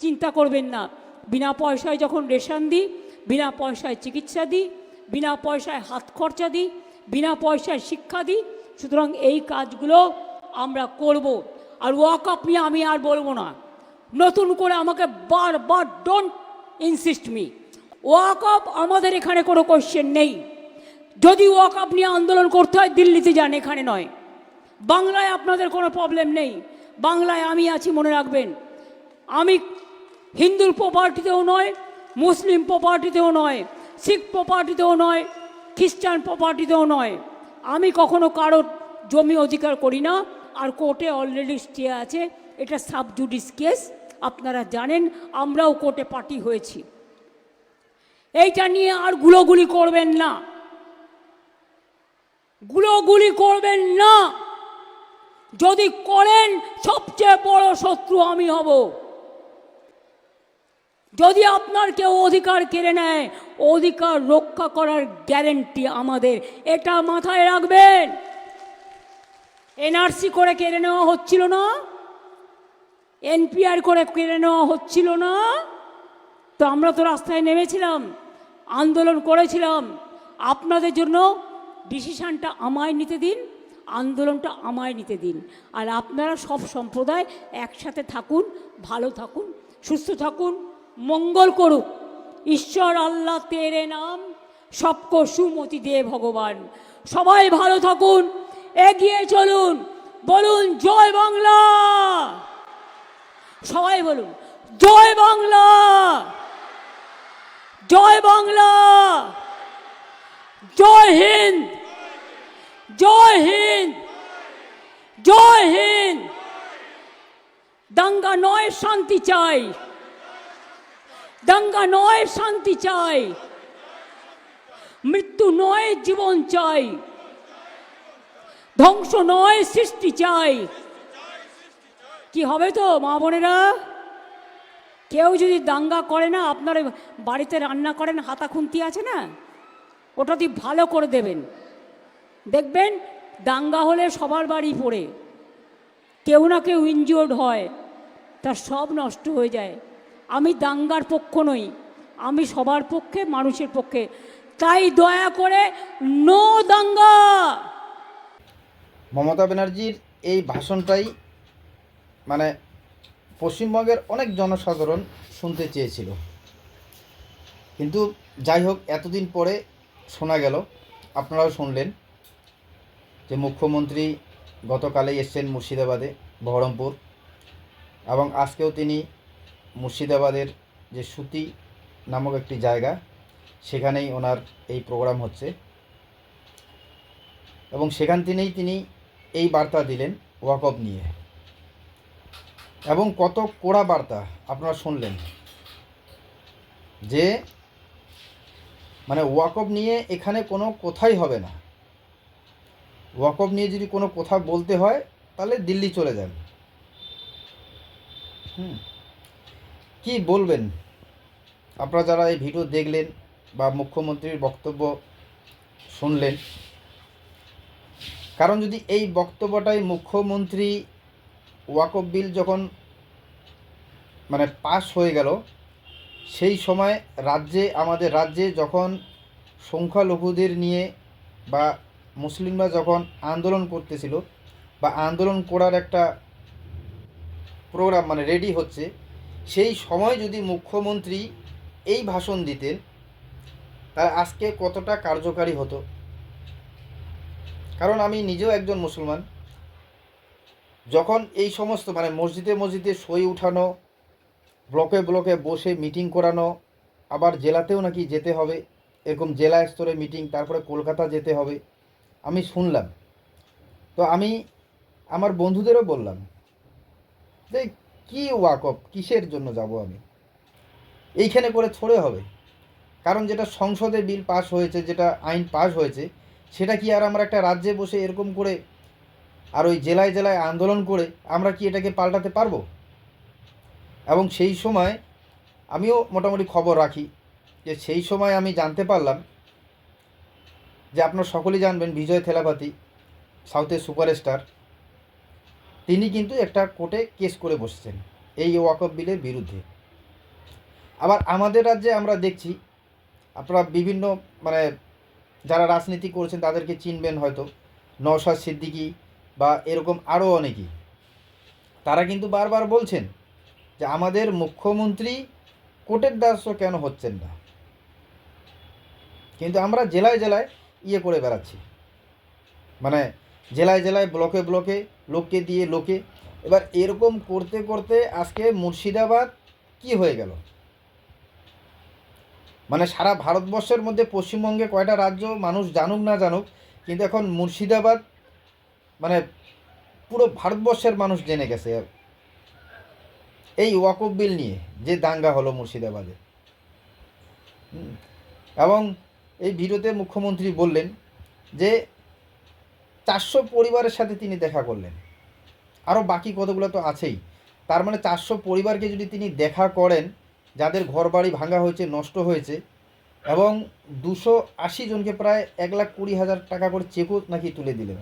চিন্তা করবেন না। বিনা পয়সায় যখন রেশন দিই, বিনা পয়সায় চিকিৎসা দিই, বিনা পয়সায় হাত খরচা দিই, বিনা পয়সায় শিক্ষা দিই, সুতরাং এই কাজগুলো আমরা করব। আর ওয়াক আপ নিয়ে আমি আর বলব না। নতুন করে আমাকে বারবার don't insist me walk up আমাদের এখানে কোনো কোশ্চেন নেই। যদি ওয়াক আপ নিয়ে আন্দোলন করতে হয়, দিল্লিতে যান, এখানে নয়। বাংলায় আপনাদের কোনো প্রবলেম নেই। বাংলায় আমি আছি, মনে রাখবেন। আমি হিন্দুর প্রপার্টিতেও নয়, মুসলিম প্রপার্টিতেও নয়, শিখ প্রপার্টিতেও নয়, খ্রিস্টান প্রপার্টিতেও নয়। আমি কখনো কারোর জমি অধিকার করি না, আর কোর্টে অলরেডি স্টে আছে, এটা সাব জুডিস কেস আপনারা জানেন, আমরাও কোর্টে পার্টি হয়েছি। এইটা নিয়ে আর গুলোগুলি করবেন না। গুলোগুলি করবেন না। যদি করেন, সবচেয়ে বড় শত্রু আমি হব। যদি আপনার কেউ অধিকার কেড়ে নেয়, অধিকার রক্ষা করার গ্যারেন্টি আমাদের। এটা মাথায় রাখবেন। এনআরসি করে কেড়ে নেওয়া হচ্ছিল না। এনপিআর করে কেড়ে নেওয়া হচ্ছিল না। তো আমরা তো রাস্তায় নেমেছিলাম, আন্দোলন করেছিলাম। আপনাদের জন্য ডিসিশানটা আমায় নিতে দিন, আন্দোলনটা আমায় নিতে দিন। আর আপনারা সব সম্প্রদায় একসাথে থাকুন, ভালো থাকুন, সুস্থ থাকুন। মঙ্গল করুক। ঈশ্বর আল্লাহ তেরে নাম, সবকো সুমতি দে ভগবান। সবাই ভালো থাকুন, এগিয়ে চলুন, বলুন জয় বাংলা। সবাই বলুন, জয় বাংলা। জয় বাংলা। জয় হিন্দ। জয় হিন্দ। জয় হিন্দ। দাঙ্গা নয়, শান্তি চাই। দাঙ্গা নয় শান্তি চাই মৃত্যু নয় জীবন চাই ধ্বংস নয় সৃষ্টি চাই কি হবে তো মা বোনেরা? কেউ যদি দাঙ্গা করে না, আপনার বাড়িতে রান্না করেন, হাতা খুন্তি আছে না? ওটা দিয়ে ভালো করে দেবেন। দেখবেন, দাঙ্গা হলে সবার বাড়ি পড়ে। কেউ না কেউ ইনজিওর্ড হয়, তার সব নষ্ট হয়ে যায়। আমি দাঙ্গার পক্ষ নই, আমি সবার পক্ষে, মানুষের পক্ষে। তাই দয়া করে নো দাঙ্গা! মমতা ব্যানার্জির এই ভাষণটাই মানে পশ্চিমবঙ্গের অনেক জনসাধারণ শুনতে চেয়েছিল। কিন্তু যাই হোক, এতদিন পরে শোনা গেল, আপনারাও শুনলেন, যে মুখ্যমন্ত্রী গতকালেই এসছেন মুর্শিদাবাদে, বহরমপুর, এবং আজকেও তিনি মুর্শিদাবাদের যে সুতি নামক একটি জায়গা, সেখানেই ওনার এই প্রোগ্রাম হচ্ছে। এবং সেখান থেকেই তিনি এই বার্তা দিলেন ওয়াকফ নিয়ে। এবং কত কোড়া বার্তা আপনারা শুনলেন যে মানে ওয়াকফ নিয়ে এখানে কোনো কথাই হবে না। ওয়াকফ নিয়ে যদি কোনো কথা বলতে হয়, তাহলে দিল্লি চলে যান। হুম। কি বলবেন? আপনারা যারা এই ভিডিও দেখলেন বা মুখ্যমন্ত্রীর বক্তব্য শুনলেন, কারণ যদি এই বক্তব্যটাই মুখ্যমন্ত্রী ওয়াকফ বিল যখন মানে পাস হয়ে গেল, সেই সময় রাজ্যে, আমাদের রাজ্যে যখন সংখ্যালঘুদের নিয়ে বা মুসলিমরা যখন আন্দোলন করতেছিল বা আন্দোলন করার একটা প্রোগ্রাম মানে রেডি হচ্ছে সেই সময় যদি মুখ্যমন্ত্রী এই ভাষণ দিতেন, তাহলে আজকে কতটা কার্যকারী হতো? কারণ আমি নিজেও একজন মুসলমান। যখন এই সমস্ত মানে মসজিদে মসজিদে সই উঠানো, ব্লকে ব্লকে বসে মিটিং করানো, আবার জেলাতেও নাকি যেতে হবে, এরকম জেলা স্তরে মিটিং, তারপরে কলকাতা যেতে হবে, আমি শুনলাম। তো আমি আমার বন্ধুদেরও বললাম, যে কী ওয়াকফ কিসের জন্য যাব আমি? এইখানে করে থোড়ে হবে। কারণ যেটা সংসদে বিল পাস হয়েছে, যেটা আইন পাস হয়েছে, সেটা কি আর আমরা একটা রাজ্যে বসে এরকম করে আর ওই জেলায় জেলায় আন্দোলন করে আমরা কি এটাকে পাল্টাতে পারব? এবং সেই সময় আমিও মোটামুটি খবর রাখি যে সেই সময় আমি জানতে পারলাম যে আপনারা সকলেই জানবেন, বিজয় থেলাপাতি, সাউথের সুপারস্টার তিনি কিন্তু একটা কোর্টে কেস করে বসছেন এই ওয়াকফ বিলের বিরুদ্ধে। আবার আমাদের রাজ্যে আমরা দেখছি, আপনারা বিভিন্ন মানে যারা রাজনীতি করছেন তাদেরকে চিনবেন হয়তো, নওশাদ সিদ্দিকী বা এরকম আরও অনেকেই তারা কিন্তু বারবার বলছেন যে আমাদের মুখ্যমন্ত্রী কোর্টের দ্বারস্থ কেন হচ্ছেন না। কিন্তু আমরা জেলায় জেলায় ইয়ে করে বেড়াচ্ছি। মানে জেলায় জেলায় ব্লকে ব্লকে লোককে দিয়ে লোকে। এবার এরকম করতে করতে আজকে মুর্শিদাবাদ কি হয়ে গেল? মানে সারা ভারতবর্ষের মধ্যে পশ্চিমবঙ্গে কয়টা রাজ্য মানুষ জানুক না জানুক, কিন্তু এখন মুর্শিদাবাদ মানে পুরো ভারতবর্ষের মানুষ জেনে গেছে। এই ওয়াকফ বিল নিয়ে যে দাঙ্গা হলো মুর্শিদাবাদে। এবং এই ভিডিওতে মুখ্যমন্ত্রী বললেন যে চারশো পরিবারের সাথে তিনি দেখা করলেন। আরও বাকি কতগুলো তো আছেই। তার মানে চারশো পরিবারকে যদি তিনি দেখা করেন, যাদের ঘরবাড়ি ভাঙা হয়েছে, নষ্ট হয়েছে, এবং দুশো আশি জনকে প্রায় এক লাখ কুড়ি হাজার টাকা করে চেকও নাকি তুলে দিলেন।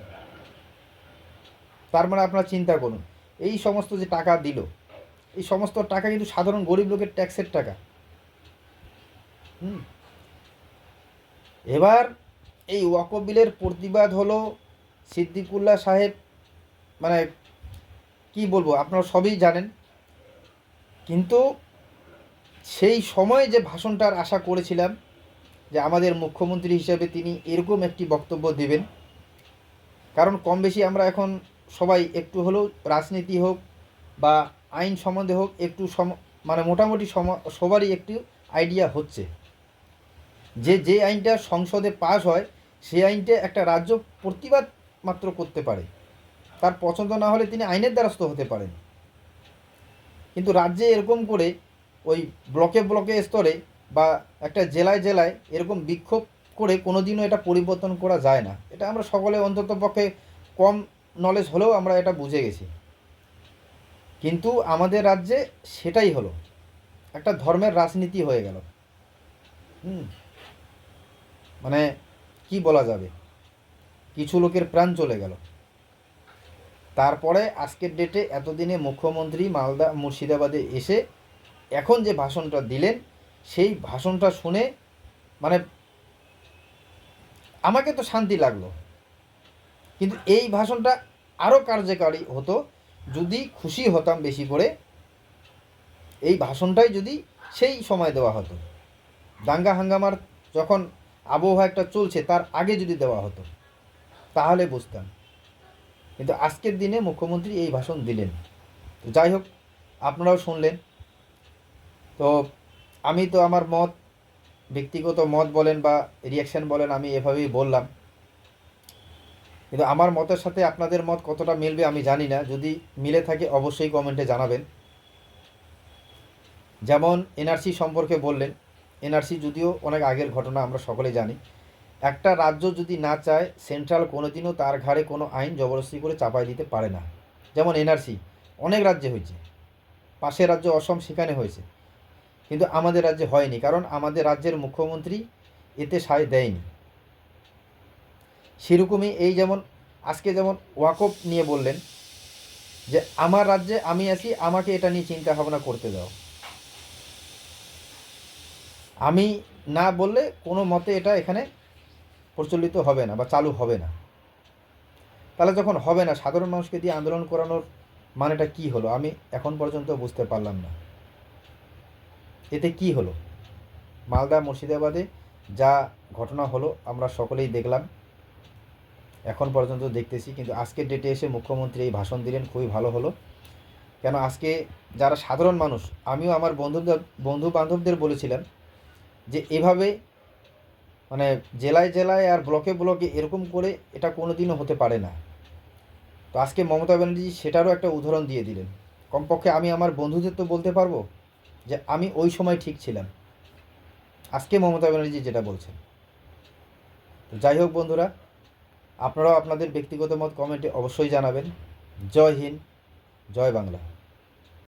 তার মানে আপনারা চিন্তা করুন, এই সমস্ত যে টাকা দিল, এই সমস্ত টাকা কিন্তু সাধারণ গরিব লোকের ট্যাক্সের টাকা। হুম। এবার এই ওয়াকবিলের প্রতিবাদ হলো সিদ্দিকুল্লাহ সাহেব মানে কি বলব, আপনারা সবই জানেন। কিন্তু সেই সময় যে ভাষণটার আশা করেছিলাম যে আমাদের মুখ্যমন্ত্রী হিসেবে তিনি এরকম একটি বক্তব্য দেবেন, কারণ কম বেশি আমরা এখন সবাই একটু হলেও রাজনীতি হোক বা আইন সম্বন্ধে হোক একটু সম মানে মোটামুটি সম, সবারই একটু আইডিয়া হচ্ছে। যে যে আইনটা সংসদে পাশ হয় সেই আইনটা একটা রাজ্য প্রতিবাদ মাত্র করতে পারে। তার পছন্দ না হলে তিনি আইনের দ্বারস্থ হতে পারেন। কিন্তু রাজ্যে এরকম করে ওই ব্লকে ব্লকে স্তরে বা একটা জেলায় জেলায় এরকম বিক্ষোভ করে কোনোদিনও এটা পরিবর্তন করা যায় না। এটা আমরা সকলে অন্তত পক্ষে কম নলেজ হলেও আমরা এটা বুঝে গেছি। কিন্তু আমাদের রাজ্যে সেটাই হলো। একটা ধর্মের রাজনীতি হয়ে গেল। হুম। মানে কি বলা যাবে? কিছু লোকের প্রাণ চলে গেল। তারপরে আজকের ডেটে এতদিনে মুখ্যমন্ত্রী মালদা মুর্শিদাবাদে এসে এখন যে ভাষণটা দিলেন, সেই ভাষণটা শুনে মানে আমাকে তো শান্তি লাগল। কিন্তু এই ভাষণটা আরও কার্যকারী হতো, যদি খুশি হতাম বেশি করে, এই ভাষণটাই যদি সেই সময় দেওয়া হতো। দাঙ্গা হাঙ্গামার যখন আবহাওয়া একটা চলছে, তার আগে যদি দেওয়া হতো। তাহলে বুঝতাম। কিন্তু আজকের দিনে মুখ্যমন্ত্রী এই ভাষণ দিলেন। তো যাই হোক, আপনারাও শুনলেন। তো আমি তো আমার মত, ব্যক্তিগত মত বলেন বা রিয়াকশান বলেন, আমি এভাবেই বললাম। কিন্তু আমার মতের সাথে আপনাদের মত কতটা মিলবে আমি জানি না। যদি মিলে থাকে, অবশ্যই কমেন্টে জানাবেন। যেমন এনআরসি সম্পর্কে বললেন। এনআরসি যদিও অনেক আগের ঘটনা, আমরা সকলে জানি। একটা রাজ্য যদি না চায়, সেন্ট্রাল কোনোদিনও তার ঘাড়ে কোনো আইন জবরদস্তি করে চাপাই দিতে পারে না। যেমন এনআরসি, অনেক রাজ্যে হয়েছে। পাশের রাজ্য অসম, সেখানে হয়েছে। কিন্তু আমাদের রাজ্যে হয়নি, কারণ আমাদের রাজ্যের মুখ্যমন্ত্রী এতে সায় দেয়নি। সেরকমই এই যেমন, আজকে যেমন ওয়াকফ নিয়ে বললেন যে, আমার রাজ্যে আমি আছি, আমাকে এটা নিয়ে চিন্তা ভাবনা করতে দাও। আমি না বললে কোনো মতে এটা এখানে প্রচলিত হবে না বা চালু হবে না। তাহলে যখন হবে না, সাধারণ মানুষকে দিয়ে আন্দোলন করানোর মানেটা কি হলো? আমি এখন পর্যন্ত বুঝতে পারলাম না। এতে কি হলো? মালদা মুর্শিদাবাদে যা ঘটনা হলো আমরা সকলেই দেখলাম। এখন পর্যন্ত দেখতেছি, কিন্তু আজকের ডেটে এসে মুখ্যমন্ত্রী এই ভাষণ দিলেন, খুবই ভালো হলো। কেন আজকে যারা সাধারণ মানুষ, আমিও আমার বন্ধুদের বন্ধু বান্ধবদের বলেছিলাম যে এভাবে মানে জেলায় জেলায় আর ব্লকে ব্লকে এরকম করে এটা কোনো দিনও হতে পারে না। তো আজকে মমতা ব্যানার্জি সেটারও একটা উদাহরণ দিয়ে দিলেন। কমপক্ষে আমি আমার বন্ধুদের তো বলতে পারব যে আমি ওই সময় ঠিক ছিলাম। আজকে মমতা ব্যানার্জি যেটা বলছেন। তো যাই হোক বন্ধুরা, আপনারাও আপনাদের ব্যক্তিগত মত কমেন্টে অবশ্যই জানাবেন। জয় হিন্দ, জয় বাংলা।